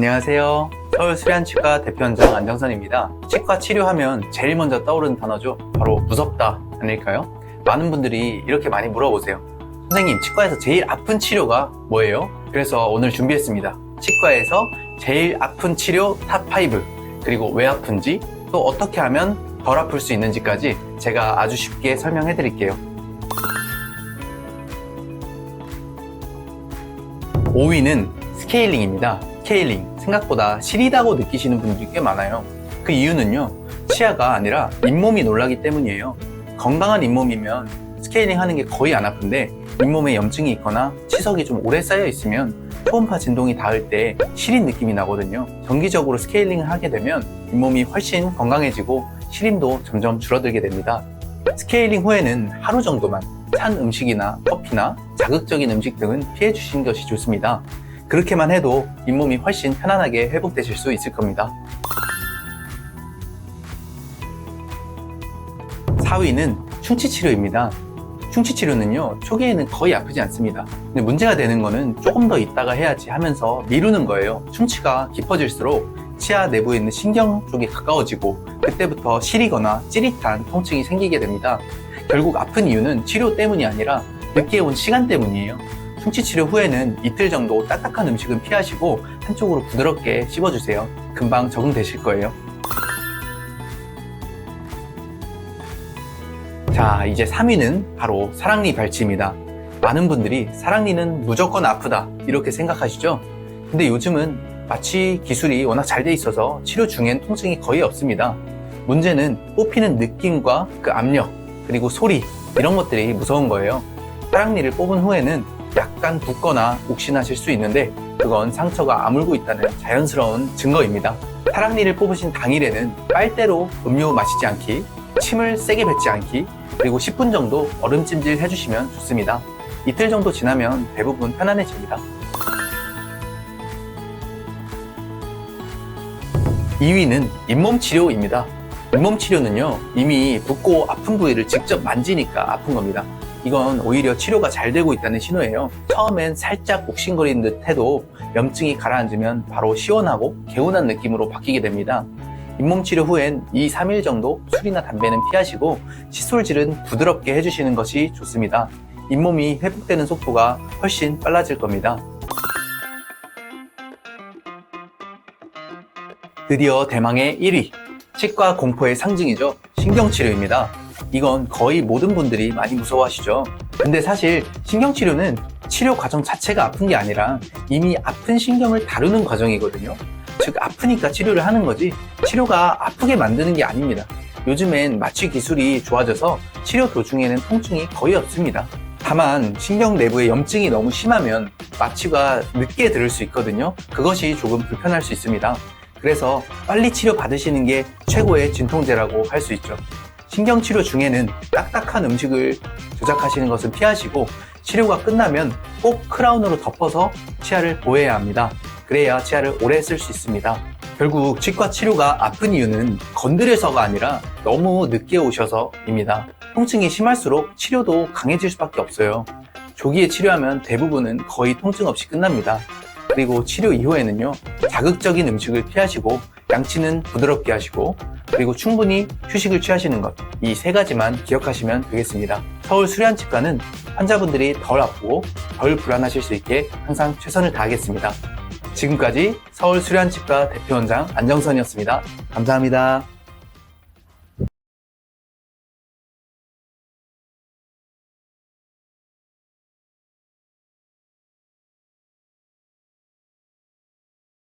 안녕하세요. 서울 수리안치과 대표원장 안정선입니다. 치과 치료하면 제일 먼저 떠오르는 단어죠. 바로 무섭다 아닐까요? 많은 분들이 이렇게 많이 물어보세요. 선생님, 치과에서 제일 아픈 치료가 뭐예요? 그래서 오늘 준비했습니다. 치과에서 제일 아픈 치료 탑5 그리고 왜 아픈지 또 어떻게 하면 덜 아플 수 있는지까지 제가 아주 쉽게 설명해 드릴게요. 5위는 스케일링입니다. 스케일링. 생각보다 시리다고 느끼시는 분들이 꽤 많아요. 그 이유는요, 치아가 아니라 잇몸이 놀라기 때문이에요. 건강한 잇몸이면 스케일링 하는 게 거의 안 아픈데, 잇몸에 염증이 있거나 치석이 좀 오래 쌓여 있으면 초음파 진동이 닿을 때 시린 느낌이 나거든요. 정기적으로 스케일링을 하게 되면 잇몸이 훨씬 건강해지고 시림도 점점 줄어들게 됩니다. 스케일링 후에는 하루 정도만 찬 음식이나 커피나 자극적인 음식 등은 피해 주시는 것이 좋습니다. 그렇게만 해도 잇몸이 훨씬 편안하게 회복되실 수 있을 겁니다. 4위는 충치 치료입니다. 충치 치료는요, 초기에는 거의 아프지 않습니다. 근데 문제가 되는 거는 조금 더 있다가 해야지 하면서 미루는 거예요. 충치가 깊어질수록 치아 내부에 있는 신경 쪽이 가까워지고 그때부터 시리거나 찌릿한 통증이 생기게 됩니다. 결국 아픈 이유는 치료 때문이 아니라 늦게 온 시간 때문이에요. 충치 치료 후에는 이틀 정도 딱딱한 음식은 피하시고 한쪽으로 부드럽게 씹어주세요. 금방 적응되실 거예요. 자, 이제 3위는 바로 사랑니 발치입니다. 많은 분들이 사랑니는 무조건 아프다 이렇게 생각하시죠? 근데 요즘은 마취 기술이 워낙 잘 돼 있어서 치료 중엔 통증이 거의 없습니다. 문제는 뽑히는 느낌과 그 압력, 그리고 소리 이런 것들이 무서운 거예요. 사랑니를 뽑은 후에는 약간 붓거나 욱신하실 수 있는데 그건 상처가 아물고 있다는 자연스러운 증거입니다. 사랑니를 뽑으신 당일에는 빨대로 음료 마시지 않기, 침을 세게 뱉지 않기, 그리고 10분 정도 얼음찜질 해주시면 좋습니다. 이틀 정도 지나면 대부분 편안해집니다. 2위는 잇몸 치료입니다. 잇몸 치료는요, 이미 붓고 아픈 부위를 직접 만지니까 아픈 겁니다. 이건 오히려 치료가 잘 되고 있다는 신호예요. 처음엔 살짝 욱신거리는 듯 해도 염증이 가라앉으면 바로 시원하고 개운한 느낌으로 바뀌게 됩니다. 잇몸 치료 후엔 2, 3일 정도 술이나 담배는 피하시고 칫솔질은 부드럽게 해주시는 것이 좋습니다. 잇몸이 회복되는 속도가 훨씬 빨라질 겁니다. 드디어 대망의 1위. 치과 공포의 상징이죠. 신경치료입니다. 이건 거의 모든 분들이 많이 무서워하시죠. 근데 사실 신경치료는 치료 과정 자체가 아픈 게 아니라 이미 아픈 신경을 다루는 과정이거든요. 즉, 아프니까 치료를 하는 거지 치료가 아프게 만드는 게 아닙니다. 요즘엔 마취 기술이 좋아져서 치료 도중에는 통증이 거의 없습니다. 다만 신경 내부에 염증이 너무 심하면 마취가 늦게 들을 수 있거든요. 그것이 조금 불편할 수 있습니다. 그래서 빨리 치료 받으시는 게 최고의 진통제라고 할 수 있죠. 신경치료 중에는 딱딱한 음식을 조작하시는 것은 피하시고 치료가 끝나면 꼭 크라운으로 덮어서 치아를 보호해야 합니다. 그래야 치아를 오래 쓸 수 있습니다. 결국 치과 치료가 아픈 이유는 건드려서가 아니라 너무 늦게 오셔서입니다. 통증이 심할수록 치료도 강해질 수밖에 없어요. 조기에 치료하면 대부분은 거의 통증 없이 끝납니다. 그리고 치료 이후에는요, 자극적인 음식을 피하시고, 양치는 부드럽게 하시고, 그리고 충분히 휴식을 취하시는 것. 이 세 가지만 기억하시면 되겠습니다. 서울 수련치과는 환자분들이 덜 아프고 덜 불안하실 수 있게 항상 최선을 다하겠습니다. 지금까지 서울 수련치과 대표원장 안정선이었습니다. 감사합니다.